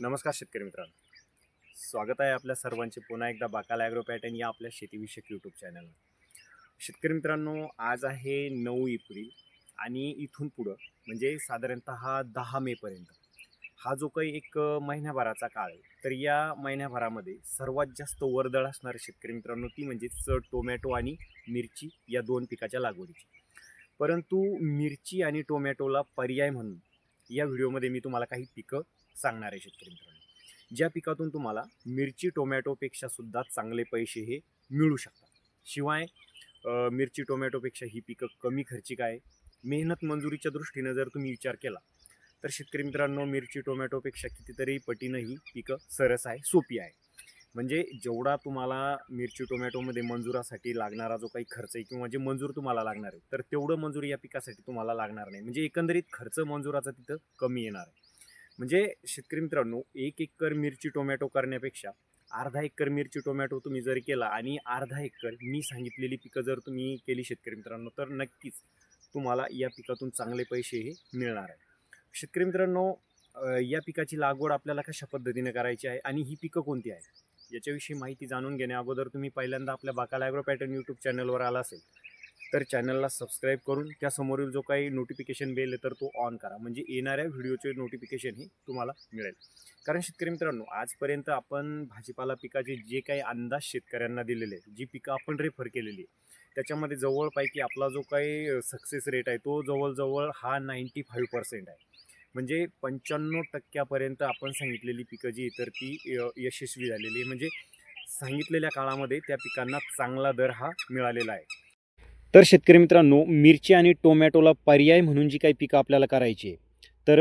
नमस्कार शेतकरी मित्रांनो. स्वागत आहे आपल्या सर्वांचे पुन्हा एकदा बाकाल ॲग्रो पॅटर्न या आपल्या शेतीविषयक यूट्यूब चॅनलवर शेतकरी मित्रांनो आज आहे नऊ एप्रिल आणि इथून पुढं म्हणजे साधारणतः दहा मेपर्यंत हा जो काही एक महिन्याभराचा काळ आहे तर या महिन्याभरामध्ये सर्वात जास्त वर्दळ असणारे शेतकरी मित्रांनो ती म्हणजेच टोमॅटो आणि मिरची या दोन पिकाच्या लागवडीची. परंतु मिरची आणि टोमॅटोला पर्याय म्हणून या व्हिडिओमध्ये मी तुम्हाला काही पिकं सांगणार आहे शेतकरी मित्रांनो. ज्या पिकातून तुम्हाला मिरची टोमॅटोपेक्षा सुद्धा चांगले पैसे हे मिळू शकतात. शिवाय मिरची टोमॅटोपेक्षा ही पिकं कमी खर्चिक आहे. मेहनत मंजुरीच्या दृष्टीनं जर तुम्ही विचार केला तर शेतकरी मित्रांनो मिरची टोमॅटोपेक्षा कितीतरी पटीनं ही पिकं सरस आहे सोपी आहे. म्हणजे जेवढा तुम्हाला मिरची टोमॅटोमध्ये मंजुरासाठी लागणारा जो काही खर्च आहे किंवा जे मंजूर तुम्हाला लागणार आहे तर तेवढं मंजूर या पिकासाठी तुम्हाला लागणार नाही. म्हणजे एकंदरीत खर्च मंजुराचा तिथं कमी येणार आहे. म्हणजे शेतकरी मित्रांनो एक एकर मिरची टोमॅटो करण्यापेक्षा अर्धा एकर मिरची टोमॅटो तुम्ही जर केला आणि अर्धा एकर मी सांगितलेली पिकं जर तुम्ही केली शेतकरी मित्रांनो तर नक्कीच तुम्हाला या पिकातून चांगले पैसे हे मिळणार आहे. शेतकरी मित्रांनो या पिकाची लागवड आपल्याला कशा पद्धतीने करायची आहे आणि ही पिकं कोणती आहे याच्याविषयी माहिती जाणून घेण्या अगोदर तुम्ही पहिल्यांदा आपल्या बाकाला ॲग्रो पॅटर्न यूट्यूब चॅनलवर आला असेल तर चॅनलला सबस्क्राईब करून त्यासमोरील जो काही नोटिफिकेशन बेल आहे तर तो ऑन करा. म्हणजे येणाऱ्या व्हिडिओचे नोटिफिकेशनही तुम्हाला मिळेल. कारण शेतकरी मित्रांनो आजपर्यंत आपण भाजीपाला पिकाचे जे काही अंदाज शेतकऱ्यांना दिलेले आहेत जी पिकं आपण रेफर केलेली आहे त्याच्यामध्ये जवळपैकी आपला जो काही सक्सेस रेट आहे तो जवळजवळ हा नाईंटी फाईव्ह पर्सेंट आहे. म्हणजे पंच्याण्णव टक्क्यापर्यंत आपण सांगितलेली पिकं जी तर ती य- यशस्वी झालेली आहे. म्हणजे सांगितलेल्या काळामध्ये त्या पिकांना चांगला दर हा मिळालेला आहे. तर शेतकरी मित्रांनो मिरची आणि टोमॅटोला पर्याय म्हणून जी काही पिकं आपल्याला करायची आहे तर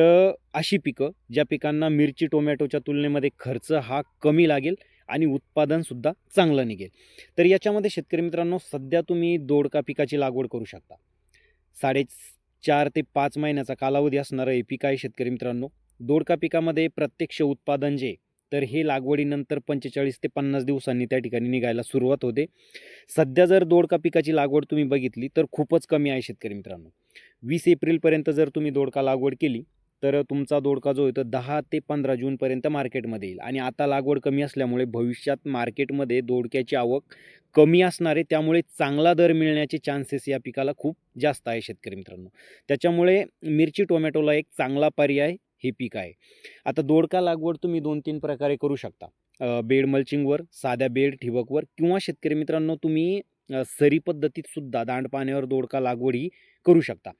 अशी पिकं ज्या पिकांना मिरची टोमॅटोच्या तुलनेमध्ये खर्च हा कमी लागेल आणि उत्पादनसुद्धा चांगलं निघेल. तर याच्यामध्ये शेतकरी मित्रांनो सध्या तुम्ही दोडका पिकाची लागवड करू शकता. साडे चार ते पाच महिन्याचा कालावधी असणारं हे पीक आहे शेतकरी मित्रांनो. दोडका पिकामध्ये प्रत्यक्ष उत्पादन जे तर हे लागवडीनंतर पंचेचाळीस ते पन्नास दिवसांनी त्या ठिकाणी निघायला सुरुवात होते. सध्या जर दोडका पिकाची लागवड तुम्ही बघितली तर खूपच कमी आहे शेतकरी मित्रांनो. वीस एप्रिलपर्यंत जर तुम्ही दोडका लागवड केली तर तुमचा दोडका जो आहे तो दहा ते पंधरा जूनपर्यंत मार्केटमध्ये येईल. आणि आता लागवड कमी असल्यामुळे भविष्यात मार्केटमध्ये दोडक्याची आवक कमी असणार आहे. त्यामुळे चांगला दर मिळण्याचे चान्सेस या पिकाला खूप जास्त आहे शेतकरी मित्रांनो. त्याच्यामुळे मिरची टोमॅटोला एक चांगला पर्याय हे पीक आहे. आता दोडका लागवड तुम्ही दोन तीन प्रकारे करू शकता. बेड मल्चिंगवर साध्या बेड ठिबकवर किंवा शेतकरी मित्रांनो तुम्ही सरी पद्धतीत सुद्धा दोडका लागवड ही करू शकता.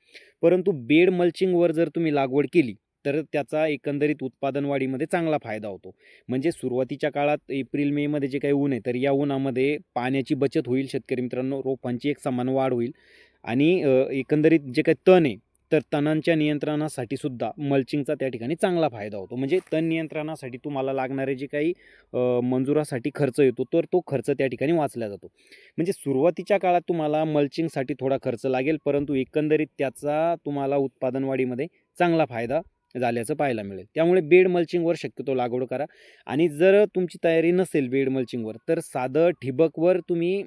परंतु बेड मल्चिंगवर जर तुम्ही लागवड केली तर त्याचा एकंदरीत उत्पादन वाढीमध्ये चांगला फायदा होतो. म्हणजे सुरुवातीच्या काळात एप्रिल मेमध्ये जे काही ऊन आहे तर या उन्हामध्ये पाण्याची बचत होईल शेतकरी मित्रांनो रोपांची एक समान वाढ होईल. आणि एकंदरीत जे काही तण आहे तर तणांच्या नियंत्रणासाठी सुद्धा मल्चिंगचा त्या ठिकाणी चांगला फायदा होतो. म्हणजे तण नियंत्रणासाठी तुम्हाला लागणारे जे काही मंजुरासाठी खर्च येतो तर तो खर्च त्या ठिकाणी वाचला जातो. म्हणजे सुरुवातीच्या काळात तुम्हाला मल्चिंगसाठी थोडा खर्च लागेल परंतु एकंदरीत त्याचा तुम्हाला उत्पादनवाढीमध्ये चांगला फायदा झाल्याचं पाहायला मिळेल. त्यामुळे बेड मल्चिंगवर शक्यतो लागवड करा. आणि जर तुमची तयारी नसेल बेड मल्चिंगवर तर साधं ठिबकवर तुम्ही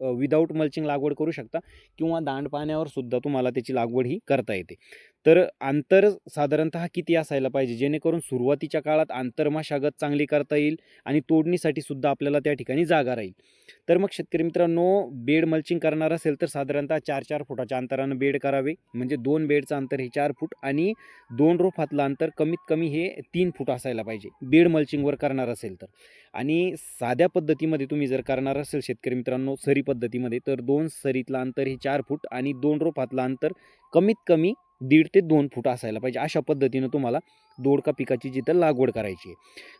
विदाऊट मल्चिंग लागवड करू शकता किंवा दांड पाण्यावर सुद्धा तुम्हाला त्याची लागवड ही करता येते. तर अंतर साधारणतः किती असायला पाहिजे? जेणेकरून सुरुवातीच्या काळात आंतरमशागत चांगली करता येईल आणि तोडणीसाठी सुद्धा आपल्याला त्या ठिकाणी जागा राहील. तर मग शेतकरी मित्रांनो बेड मल्चिंग करणार असेल तर साधारणतः चार चार फुटाच्या अंतरानं बेड करावे. म्हणजे दोन बेडचं अंतर हे चार फूट आणि दोन रोपातलं अंतर कमीत कमी हे तीन फूट असायला पाहिजे. बेड मल्चिंगवर करणार असेल तर. आणि साध्या पद्धतीमध्ये तुम्ही जर करणार असेल शेतकरी मित्रांनो सरी पद्धतीमध्ये तर दोन सरीतलं अंतर हे चार फूट आणि दोन रोपातलं अंतर कमीत कमी दीड ते दोन फूट असायला पाहिजे. अशा पद्धतीनं तुम्हाला दोडका पिकाची जिथं लागवड करायची आहे.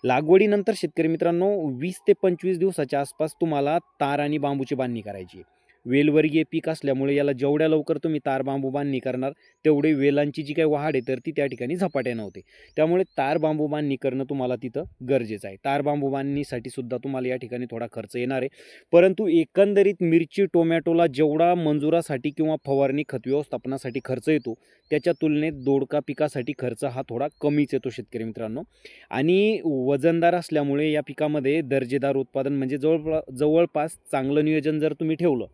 लागवडीनंतर शेतकरी मित्रांनो वीस ते पंचवीस दिवसाच्या आसपास तुम्हाला तार आणि बांबूची बांधणी करायची आहे. वेलवर्गीय पीक असल्यामुळे याला जेवढ्या लवकर तुम्ही तार बांबू बांधणी करणार तेवढे वेलांची जी काही वाढ आहे तर ती त्या ठिकाणी झपाट्यानं होते. त्यामुळे तार बांबू बांधणी करणं तुम्हाला तिथं गरजेचं आहे. तार बांबू बांधणीसाठी सुद्धा तुम्हाला या ठिकाणी थोडा खर्च येणार आहे. परंतु एकंदरीत मिरची टोमॅटोला जेवढा मंजुरासाठी किंवा फवारणी खत व्यवस्थापनासाठी खर्च येतो त्याच्या तुलनेत दोडका पिकासाठी खर्च हा थोडा कमीच येतो शेतकरी मित्रांनो. आणि वजनदार असल्यामुळे या पिकामध्ये दर्जेदार उत्पादन म्हणजे जवळपास जवळपास चांगलं नियोजन जर तुम्ही ठेवलं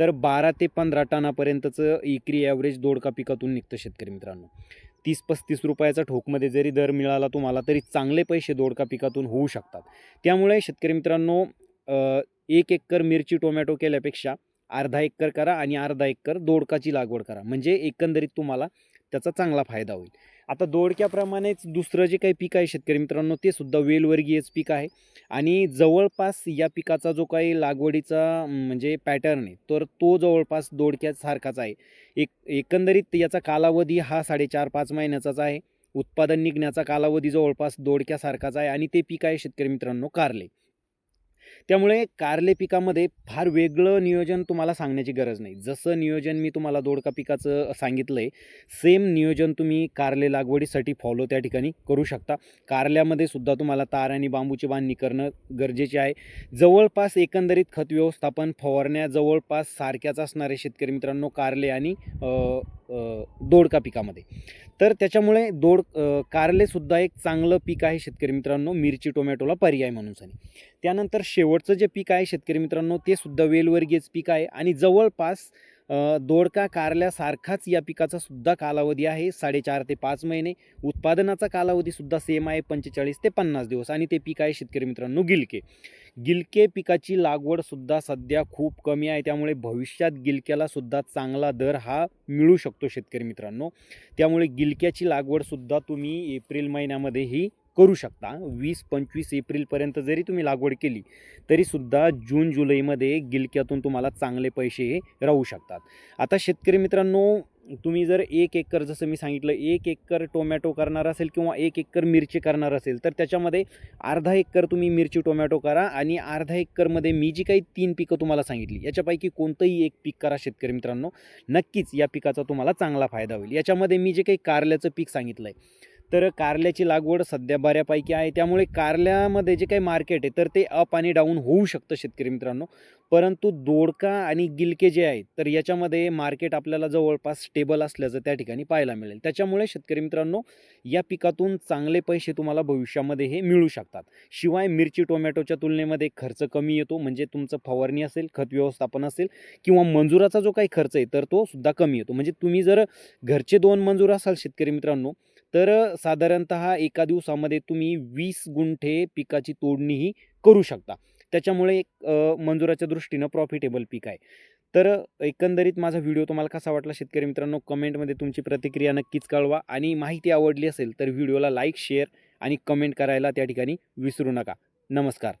तर बारा ते पंधरा टनापर्यंतचं एकरी ॲव्हरेज दोडका पिकातून निघतं शेतकरी मित्रांनो. तीस पस्तीस रुपयाचा ठोकमध्ये जरी दर मिळाला तुम्हाला तरी चांगले पैसे दोडका पिकातून होऊ शकतात. त्यामुळे शेतकरी मित्रांनो एक एकर मिरची टोमॅटो केल्यापेक्षा अर्धा एकर करा आणि अर्धा एकर दोडकाची लागवड करा. म्हणजे एकंदरीत तुम्हाला त्याचा चांगला फायदा होईल. आता दोडक्याप्रमाणेच दुसरं जे काही पीक आहे शेतकरी मित्रांनो ते सुद्धा वेलवर्गीयच पीक आहे. आणि जवळपास या पिकाचा जो काही लागवडीचा म्हणजे पॅटर्न आहे तर तो जवळपास दोडक्यासारखाच आहे. एक एकंदरीत याचा कालावधी हा साडेचार पाच महिन्याचाच आहे. उत्पादन निघण्याचा कालावधी जवळपास दोडक्यासारखाच आहे आणि ते पीक आहे शेतकरी मित्रांनो कारले. त्यामुळे कारले पिकामध्ये फार वेगळं नियोजन तुम्हाला सांगण्याची गरज नाही. जसं नियोजन मी तुम्हाला दोडका पिकाचं सांगितलं आहे सेम नियोजन तुम्ही कारले लागवडीसाठी फॉलो त्या ठिकाणी करू शकता. कारल्यामध्ये सुद्धा तुम्हाला तार आणि बांबूची बांधणी करणं गरजेचे आहे. जवळपास एकंदरीत खत व्यवस्थापन फवारण्या जवळपास सारख्याच असणारे शेतकरी मित्रांनो कारले आणि दोडका पिकामध्ये. तर त्याच्यामुळे दोड कारलेसुद्धा एक चांगलं पीक आहे शेतकरी मित्रांनो मिरची टोमॅटोला पर्याय म्हणून त्यानंतर त्यानंतर शेवटचं जे पीक आहे शेतकरी मित्रांनो ते सुद्धा वेलवर्गीयच पीक आहे. आणि जवळपास दोडका कारल्यासारखाच या पिकाचा सुद्धा कालावधी आहे. साडेचार ते पाच महिने. उत्पादनाचा कालावधी सुद्धा सेम आहे पंचेचाळीस ते पन्नास दिवस. आणि ते पीक आहे शेतकरी मित्रांनो गिलके. गिलके पिकाची लागवड सुद्धा सध्या खूप कमी आहे. त्यामुळे भविष्यात गिलक्याला सुद्धा चांगला दर हा मिळू शकतो शेतकरी मित्रांनो. त्यामुळे गिलक्याची लागवड सुद्धा तुम्ही एप्रिल महिन्यामध्येही करू शकता. वीस पंचवीस एप्रिलपर्यंत जरी तुम्ही लागवड केली तरीसुद्धा जून जुलैमध्ये गिलक्यातून तुम्हाला चांगले पैसे हे राहू शकतात. आता शेतकरी मित्रांनो तुम्ही जर एक एकर जसं मी सांगितलं एक एकर टोमॅटो करणार असेल किंवा एक एकर मिरची करणार असेल तर त्याच्यामध्ये अर्धा एकर तुम्ही मिरची टोमॅटो करा आणि अर्धा एकरमध्ये मी जी काही तीन पिकं तुम्हाला सांगितली याच्यापैकी कोणतंही एक पीक करा शेतकरी मित्रांनो. नक्कीच या पिकाचा तुम्हाला चांगला फायदा होईल. याच्यामध्ये मी जे काही कारल्याचं पीक सांगितलं आहे तर कारल्याची लागवड सध्या बऱ्यापैकी आहे. त्यामुळे कारल्यामध्ये जे काही मार्केट आहे तर ते अप आणि डाऊन होऊ शकतं शेतकरी मित्रांनो. परंतु दोडका आणि गिलके जे आहेत तर याच्यामध्ये मार्केट आपल्याला जवळपास स्टेबल असल्याचं त्या ठिकाणी पाहायला मिळेल. त्याच्यामुळे शेतकरी मित्रांनो या पिकातून चांगले पैसे तुम्हाला भविष्यामध्ये हे मिळू शकतात. शिवाय मिरची टोमॅटोच्या तुलनेमध्ये खर्च कमी येतो म्हणजे तुमचं फवारणी असेल खत व्यवस्थापन असेल किंवा मंजुराचा जो काही खर्च आहे तर तो सुद्धा कमी येतो. म्हणजे तुम्ही जर घरचे दोन मंजूर असाल शेतकरी मित्रांनो तर साधारणत एका दिवसामध्ये तुम्ही वीस गुंठे पिकाची तोडणीही करू शकता. त्याच्यामुळे एक मंजुराच्या दृष्टीनं प्रॉफिटेबल पीक आहे. तर एकंदरीत माझा व्हिडिओ तुम्हाला कसा वाटला? शेतकरी मित्रांनो कमेंटमध्ये तुमची प्रतिक्रिया नक्कीच कळवा आणि माहिती आवडली असेल तर व्हिडिओला लाईक शेअर आणि कमेंट करायला त्या ठिकाणी विसरू नका. नमस्कार.